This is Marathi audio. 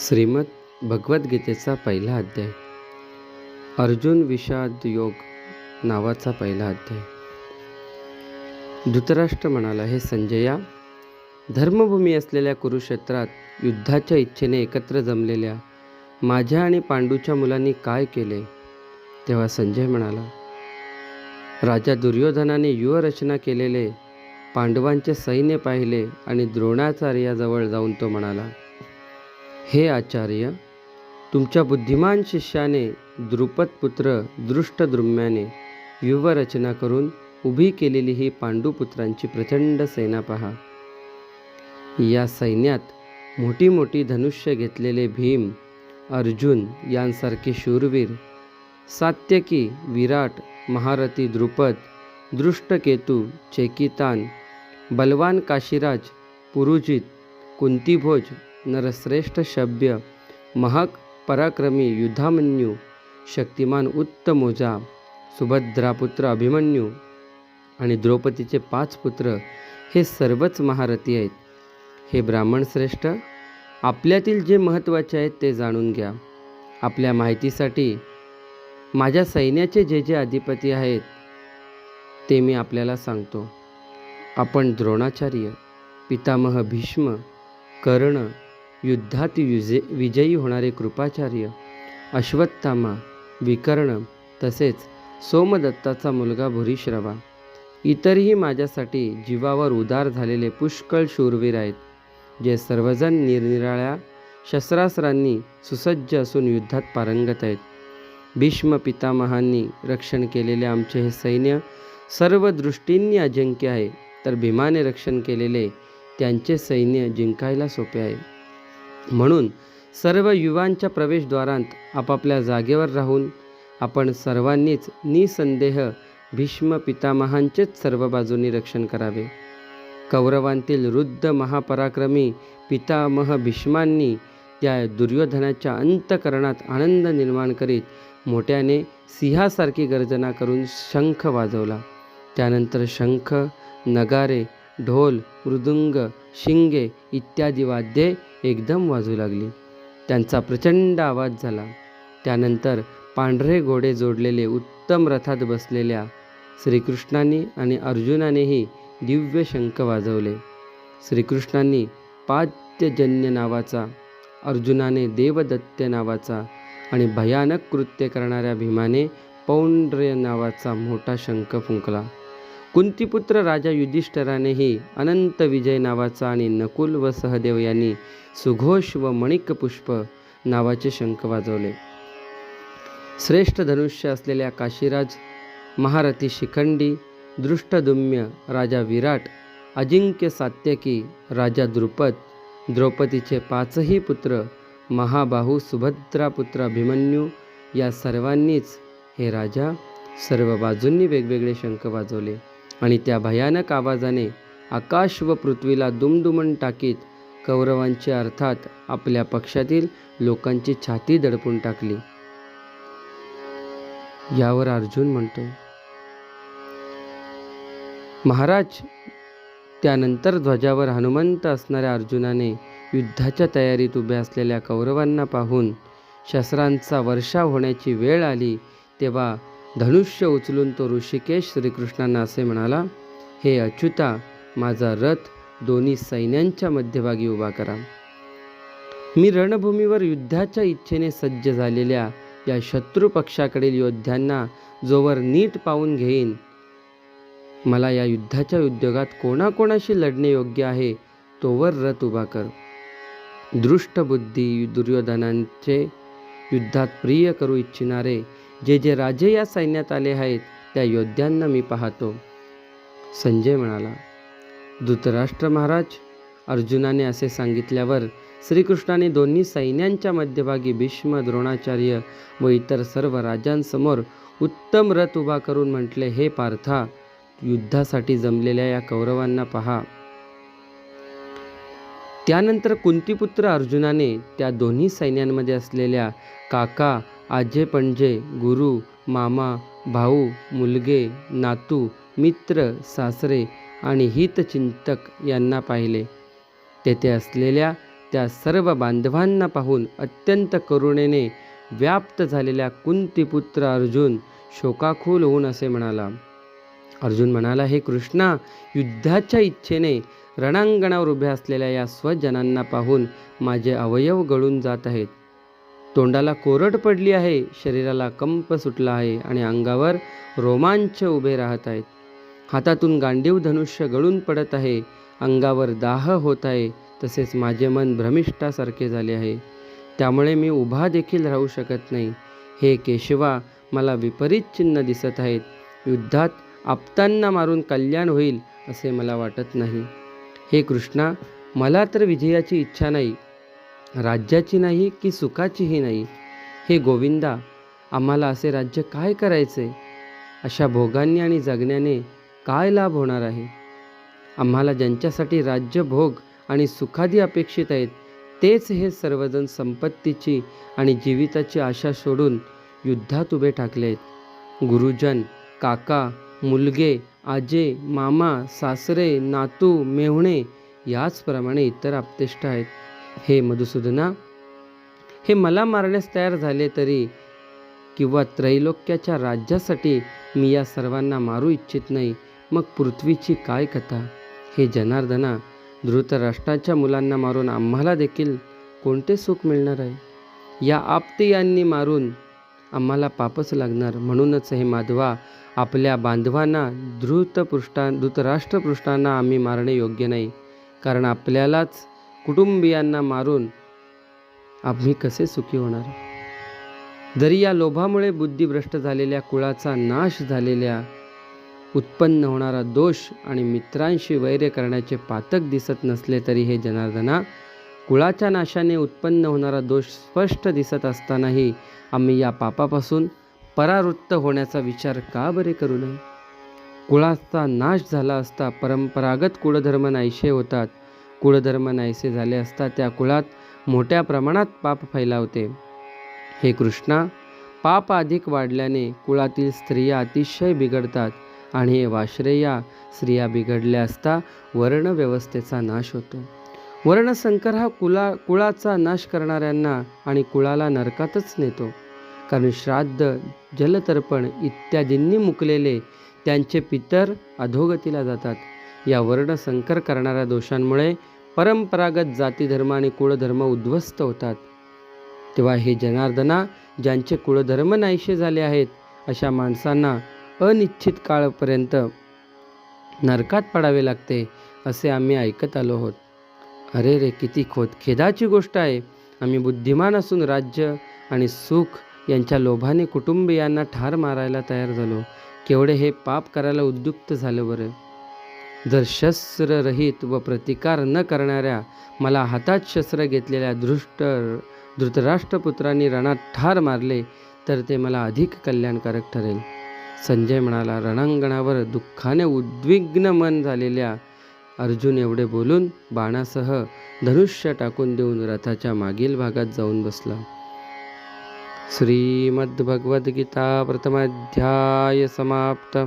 श्रीमद भगवद्गीतेचा पहिला अध्याय. अर्जुन विषाद योग नावाचा पहिला अध्याय. धृतराष्ट्र म्हणाला हे संजया धर्मभूमी असलेल्या कुरुक्षेत्रात युद्धाच्या इच्छेने एकत्र जमलेल्या माझ्या आणि पांडूच्या मुलांनी काय केले? तेव्हा संजय म्हणाला राजा दुर्योधनाने युवरचना केलेले पांडवांचे सैन्य पाहिले आणि द्रोणाचार्याजवळ जाऊन तो म्हणाला हे आचार्य तुमच्या बुद्धिमान शिष्याने द्रुपदपुत्र दृष्टद्रुम्याने व्यूहरचना करून उभी केलेली ही पांडुपुत्रांची प्रचंड सेना पहा. या सैन्यात मोठी मोठी धनुष्य घेतलेले भीम अर्जुन यांसारखे शूरवीर सात्यकी विराट महारथी द्रुपद दृष्टकेतू चेकितान बलवान काशीराज पुरुजित कुंतीभोज नरश्रेष्ठ शब्य महक पराक्रमी युधामन्यू शक्तिमान उत्तमोजा सुभद्रापुत्र अभिमन्यू आणि द्रौपदीचे पाच पुत्र हे सर्वच महारथी आहेत. हे ब्राह्मण श्रेष्ठ आपल्यातील जे महत्त्वाचे आहेत ते जाणून घ्या. आपल्या माहितीसाठी माझ्या सैन्याचे जे जे अधिपती आहेत ते मी आपल्याला सांगतो. आपण द्रोणाचार्य पितामह भीष्म कर्ण युद्धात युजे विजयी होणारे कृपाचार्य अश्वत्थामा विकर्ण तसेच सोमदत्ताचा मुलगा भूरिश्रवा इतरही माझ्यासाठी जीवावर उदार झालेले पुष्कळ शूरवीर आहेत जे सर्वजण निरनिराळ्या शस्त्रास्त्रांनी सुसज्ज असून युद्धात पारंगत आहेत. भीष्म पितामहांनी रक्षण केलेले आमचे हे सैन्य सर्व दृष्टींनी अजिंक्य आहे तर भीमाने रक्षण केलेले त्यांचे सैन्य जिंकायला सोपे आहे. म्हणून सर्व युवांच्या प्रवेशद्वारांत आपापल्या जागेवर राहून आपण सर्वांनीच निसंदेह भीष्म पितामहांचेच सर्व बाजूंनी रक्षण करावे. कौरवांतील रुद्ध महापराक्रमी पितामह भीष्मांनी त्या दुर्योधनाच्या अंतकरणात आनंद निर्माण करीत मोठ्याने सिंहासारखी गर्जना करून शंख वाजवला. त्यानंतर शंख नगारे ढोल मृदुंग शिंगे इत्यादी वाद्ये एकदम वाजू लागली. त्यांचा प्रचंड आवाज झाला. त्यानंतर पांढरे घोडे जोडलेले उत्तम रथात बसलेल्या श्रीकृष्णांनी आणि अर्जुनानेही दिव्य शंख वाजवले. श्रीकृष्णांनी पाद्यजन्य नावाचा अर्जुनाने देवदत्त नावाचा आणि भयानक कृत्य करणाऱ्या भीमाने पौंड्र्य नावाचा मोठा शंख फुंकला. कुंतीपुत्र राजा युधिष्ठरानेही अनंत विजय नावाचा आणि नकुल व सहदेव यांनी सुघोष व मणिकपुष्प नावाचे शंख वाजवले. श्रेष्ठ धनुष्य असलेल्या काशीराज महारथी शिखंडी दृष्टदुम्य राजा विराट अजिंक्य सात्यकी राजा द्रुपद द्रौपदीचे पाचही पुत्र महाबाहू सुभद्रापुत्र अभिमन्यू या सर्वांनीच हे राजा सर्व बाजूंनी वेगवेगळे शंख वाजवले. आणि त्या भयानक आवाजाने आकाश व पृथ्वीला दुमदुमन टाकीत कौरवांची अर्थात आपल्या पक्षातील लोकांची छाती दडपून टाकली. यावर अर्जुन म्हणतो महाराज त्यानंतर ध्वजावर हनुमंत असणाऱ्या अर्जुनाने युद्धाच्या तयारीत उभ्या असलेल्या कौरवांना पाहून शस्त्रांचा वर्षाव होण्याची वेळ आली तेव्हा धनुष्य उचलून तो ऋषिकेश श्रीकृष्णांना असे म्हणाला हे अच्युता माझा रथ दोन्ही सैन्यांच्या मध्यभागी उभा करा. मी रणभूमीवर युद्धाच्या इच्छेने सज्ज झालेल्या या शत्रू पक्षाकडील योद्ध्यांना जोवर नीट पाहून घेईन. मला या युद्धाच्या उद्योगात कोणाकोणाशी लढणे योग्य आहे तोवर रथ उभा कर. दृष्टबुद्धी दुर्योधनांचे युद्धात प्रिय करू इच्छिणारे जे जे राजे या सैन्यात आले आहेत त्या योद्ध्यांना मी पाहतो. संजय म्हणाला धृतराष्ट्र महाराज अर्जुनाने असे सांगितल्यावर श्रीकृष्णाने दोन्ही सैन्यांच्या मध्यभागी भीष्म द्रोणाचार्य व इतर सर्व राजांसमोर उत्तम रथ उभा करून म्हटले हे पार्था युद्धासाठी जमलेल्या या कौरवांना पहा. त्यानंतर कुंतीपुत्र अर्जुनाने त्या दोन्ही सैन्यांमध्ये असलेल्या काका आजे पणजे गुरु मामा भाऊ मुलगे नातू मित्र सासरे आणि हितचिंतक यांना पाहिले. तेथे असलेल्या त्या सर्व बांधवांना पाहून अत्यंत करुणेने व्याप्त झालेल्या कुंतीपुत्र अर्जुन शोकाकुल होऊन असे म्हणाला अर्जुन म्हणाला हे कृष्णा युद्धाच्या इच्छेने रणांगणावर उभ्या असलेल्या या स्वजनांना पाहून माझे अवयव गळून जात आहेत. तोंडाला कोरड पडली आहे शरीराला कंप सुटला आहे आणि अंगावर रोमांच उभे राहत आहेत. हातातून गांडीव धनुष्य गळून पडत आहे अंगावर दाह होत आहे तसेच माझे मन भ्रमिष्ठासारखे झाले आहे. त्यामुळे मी उभा देखील राहू शकत नाही. हे केशवा मला विपरीत चिन्ह दिसत आहेत. युद्धात आपतांना मारून कल्याण होईल असे मला वाटत नाही. हे कृष्णा मला तर विजयाची इच्छा नाही राज्याची नाही की सुखाचीही नाही? हे गोविंदा आम्हाला असे राज्य काय करायचे? अशा भोगांनी आणि जगण्याने काय लाभ होणार आहे? आम्हाला ज्यांच्यासाठी राज्य भोग आणि सुखादी अपेक्षित आहेत तेच हे सर्वजण संपत्तीची आणि जीविताची आशा सोडून युद्धात उभे टाकले आहेत. गुरुजन काका मुलगे आजे मामा सासरे नातू मेहुणे याचप्रमाणे इतर आपतेष्ट आहेत. हे मधुसूदना हे मला मारण्यास तयार झाले तरी किंवा त्रैलोक्याच्या राज्यासाठी मी या सर्वांना मारू इच्छित नाही मग पृथ्वीची काय कथा? हे जनार्दना धृतराष्ट्राच्या मुलांना मारून आम्हाला देखील कोणते सुख मिळणार आहे? या आपतेयांनी मारून आम्हाला पापच लागणार म्हणूनच हे माधवा आपल्या बांधवांना धृतपृष्ठा धृतराष्ट्रपृष्ठांना आम्ही मारणे योग्य नाही कारण आपल्यालाच कुटुंबियांना मारून आम्ही कसे सुखी होणार? जरी या लोभामुळे बुद्धिभ्रष्ट झालेल्या कुळाचा नाश झालेल्या उत्पन्न होणारा दोष आणि मित्रांशी वैर्य करण्याचे पातक दिसत नसले तरी हे जनार्दना कुळाच्या नाशाने उत्पन्न होणारा दोष स्पष्ट दिसत असतानाही आम्ही या पापापासून परावृत्त होण्याचा विचार का बरे करू नये? कुळाचा नाश झाला असता परंपरागत कुळधर्म नाहीशे होतात. कुळधर्म नाहीसे झाले असता त्या कुळात मोठ्या प्रमाणात पाप फैलावते हे कृष्णा पाप अधिक वाढल्याने कुळातील स्त्रिया अतिशय बिघडतात आणि हे वाश्रेया स्त्रिया बिघडल्या असता वर्णव्यवस्थेचा नाश होतो. वर्णसंकर हा कुला कुळाचा नाश करणाऱ्यांना आणि कुळाला नरकातच नेतो. कारण श्राद्ध जलतर्पण इत्यादींनी मुकलेले त्यांचे पितर अधोगतीला जातात. या वर्णसंकर करणाऱ्या दोषांमुळे परंपरागत जातीधर्म आणि कुळधर्म उद्ध्वस्त होतात. तेव्हा हे जनार्दना ज्यांचे कुळधर्म नाहीसे झाले आहेत अशा माणसांना अनिश्चित काळपर्यंत नरकात पडावे लागते असे आम्ही ऐकत आलो आहोत. अरे रे किती खोद खेदाची गोष्ट आहे. आम्ही बुद्धिमान असून राज्य आणि सुख यांच्या लोभाने कुटुंबियांना ठार मारायला तयार झालो. केवढे हे पाप करायला उद्युक्त झालं बरं. जर शस्त्ररहित व प्रतिकार न करणाऱ्या मला हातात शस्त्र घेतलेल्या दृष्ट धृतराष्ट्रपुत्रांनी रणात ठार मारले तर ते मला अधिक कल्याणकारक ठरेल. संजय म्हणाला रणांगणावर दुःखाने उद्विग्न मन झालेल्या अर्जुन एवढे बोलून बाणासह धनुष्य टाकून देऊन रथाच्या मागील भागात जाऊन बसला. श्रीमद्भगवद्गीता प्रथमाध्याय समाप्त.